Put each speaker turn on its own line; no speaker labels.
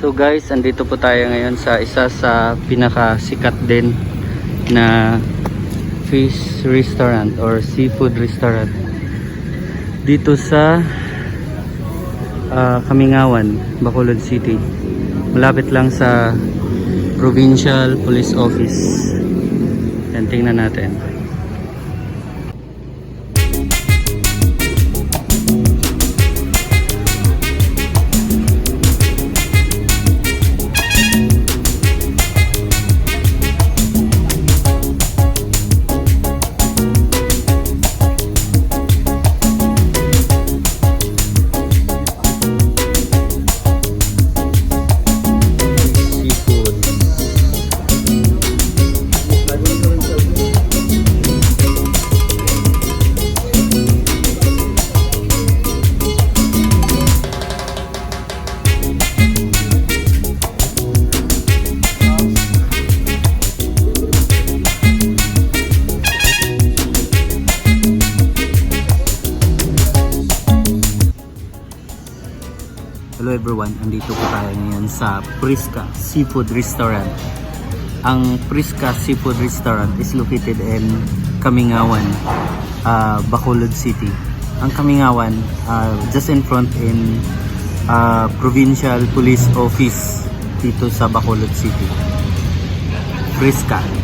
So guys, andito po tayo ngayon sa isa sa pinakasikat din na fish restaurant or seafood restaurant dito sa ah, Kamingawan, Bacolod City. Malapit lang sa Provincial Police Office. Yan, tingnan natin. Hello everyone, andito po tayo ngayon sa Prisca Seafood Restaurant. Ang Prisca Seafood Restaurant is located in Kamingawan, uh, Bacolod City. Ang Kamingawan, uh, just in front in uh, Provincial Police Office dito sa Bacolod City. Prisca.